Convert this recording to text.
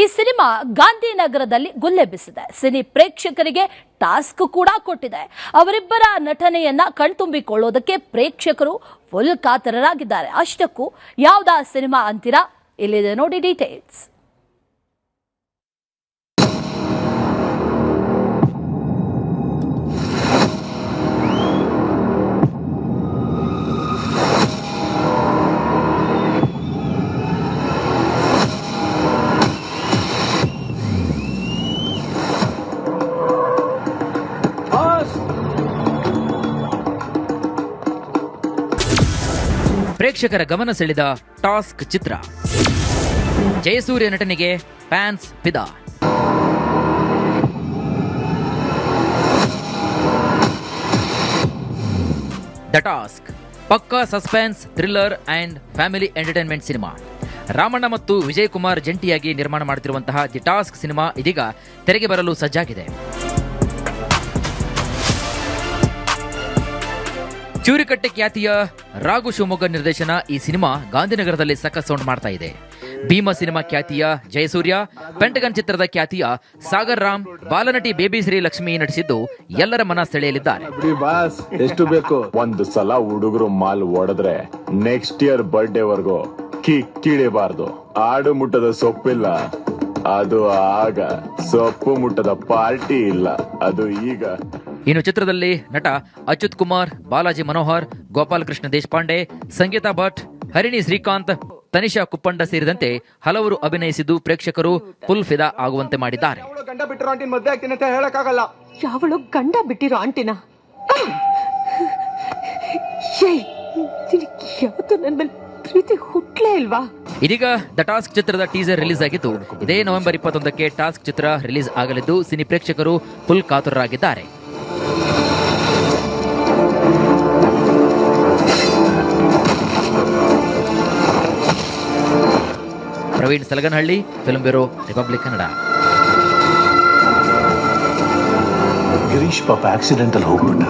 ಈ ಸಿನಿಮಾ ಗಾಂಧಿನಗರದಲ್ಲಿ ಗುಲ್ಲೆಬ್ಬಿಸಿದೆ ಸಿನಿ ಪ್ರೇಕ್ಷಕರಿಗೆ ಟಾಸ್ಕ್ ಕೂಡ ಕೊಟ್ಟಿದೆ. ಅವರಿಬ್ಬರ ನಟನೆಯನ್ನ ಕಣ್ತುಂಬಿಕೊಳ್ಳೋದಕ್ಕೆ ಪ್ರೇಕ್ಷಕರು ಫುಲ್ ಕಾತರರಾಗಿದ್ದಾರೆ. ಅಷ್ಟಕ್ಕೂ ಯಾವ್ದಾ ಸಿನಿಮಾ ಅಂತೀರಾ? ಇಲ್ಲಿದೆ ನೋಡಿ ಡೀಟೇಲ್ಸ್ ಪ್ರೇಕ್ಷಕರ ಗಮನ ಸೆಳೆದ ಟಾಸ್ಕ್ ಚಿತ್ರ. ಜಯಸೂರ್ಯ ನಟನೆಗೆ ಫ್ಯಾನ್ಸ್ ಫಿದಾ ದ ಟಾಸ್ಕ್. ಪಕ್ಕಾ suspense, thriller and family entertainment cinema. Ramanna ಮತ್ತು ವಿಜಯ್ ಕುಮಾರ್ ಜಂಟಿಯಾಗಿ ನಿರ್ಮಾಣ ಮಾಡುತ್ತಿರುವಂತಹ ದಿ ಟಾಸ್ಕ್ ಸಿನಿಮಾ ಇದೀಗ ತೆರೆಗೆ ಬರಲು ಸಜ್ಜಾಗಿದೆ. ಚೂರಿಕಟ್ಟೆ ಖ್ಯಾತಿಯ ರಾಘು ಶಿವಮೊಗ್ಗ ನಿರ್ದೇಶನ ಈ ಸಿನಿಮಾ ಗಾಂಧಿನಗರದಲ್ಲಿ ಸಖತ್ ಸೌಂಡ್ ಮಾಡ್ತಾ ಇದೆ. ಭೀಮ ಸಿನಿಮಾ ಖ್ಯಾತಿಯ ಜಯಸೂರ್ಯ ಪೆಂಟಗನ್ ಚಿತ್ರದ ಖ್ಯಾತಿಯ ಸಾಗರ್ ರಾಮ್ ಬಾಲನಟಿ ಬೇಬಿ ಶ್ರೀ ಲಕ್ಷ್ಮಿ ನಟಿಸಿದ್ದು ಎಲ್ಲರ ಮನ ಸೆಳೆಯಲಿದ್ದಾರೆ ಎಷ್ಟು ಬೇಕು? ಒಂದು ಸಲ ಹುಡುಗರು ಮಾಲ್ ಹೊಡೆದ್ರೆ ನೆಕ್ಸ್ಟ್ ಇಯರ್ ಬರ್ಡೇ ವರ್ಗು ಕಿಕ್ಕಿಡಿಬಾರ್ದು ಆಡು ಮುಟ್ಟದ ಸೊಪ್ಪಿಲ್ಲ. ಅದು ಆಗ ಸೊಪ್ಪು ಮುಟ್ಟದ ಪಾರ್ಟಿ ಇಲ್ಲ. ಅದು ಈಗ ಇನ್ನು ಚಿತ್ರದಲ್ಲಿ ನಟ ಅಚ್ಯುತ್ ಕುಮಾರ್ ಬಾಲಾಜಿ ಮನೋಹರ್ ಗೋಪಾಲಕೃಷ್ಣ ದೇಶಪಾಂಡೆ ಸಂಗೀತಾ ಭಟ್ ಹರಿಣಿ ಶ್ರೀಕಾಂತ್ ತನಿಷಾ ಕುಪ್ಪಂಡ ಸೇರಿದಂತೆ ಹಲವರು ಅಭಿನಯಿಸಿದ್ದು ಪ್ರೇಕ್ಷಕರು ಫುಲ್ ಫಿದಾ ಆಗುವಂತೆ ಮಾಡಿದ್ದಾರೆ. ಅವಳು ಗಂಡ ಬಿಟ್ಟಿರೋ ಆಂಟಿನ ಮದ್ವೆ ಆಗ್ತೀನಿ ಅಂತ ಹೇಳಕ್ಕಾಗಲ್ಲ. ಯಾವಳು ಗಂಡ ಬಿಟ್ಟಿರೋ ಆಂಟಿನ? ಏಯ್ ನಿನಗೆ ಯಾವತ್ತೂ ನನ್ನ ಮೇಲೆ ಪ್ರೀತಿ ಹುಟ್ಲೇ ಇಲ್ವಾ? ಇದೀಗ ದ ಟಾಸ್ಕ್ ಚಿತ್ರದ ಟೀಸರ್ ರಿಲೀಸ್ ಆಗಿದ್ದು ಇದೇ ನವೆಂಬರ್ ಇಪ್ಪತ್ತೊಂದಕ್ಕೆ ಟಾಸ್ಕ್ ಚಿತ್ರ ರಿಲೀಸ್ ಆಗಲಿದ್ದು ಸಿನಿ ಪ್ರೇಕ್ಷಕರು full ಕಾತುರರಾಗಿದ್ದಾರೆ. Praveen Salaganahalli film bureau Republic Kannada Girish ಪಾಪ ಆಕ್ಸಿಡೆಂಟ್ ಅಲ್ಲಿ ಹೋಗ್ಬಿಟ್ಟ.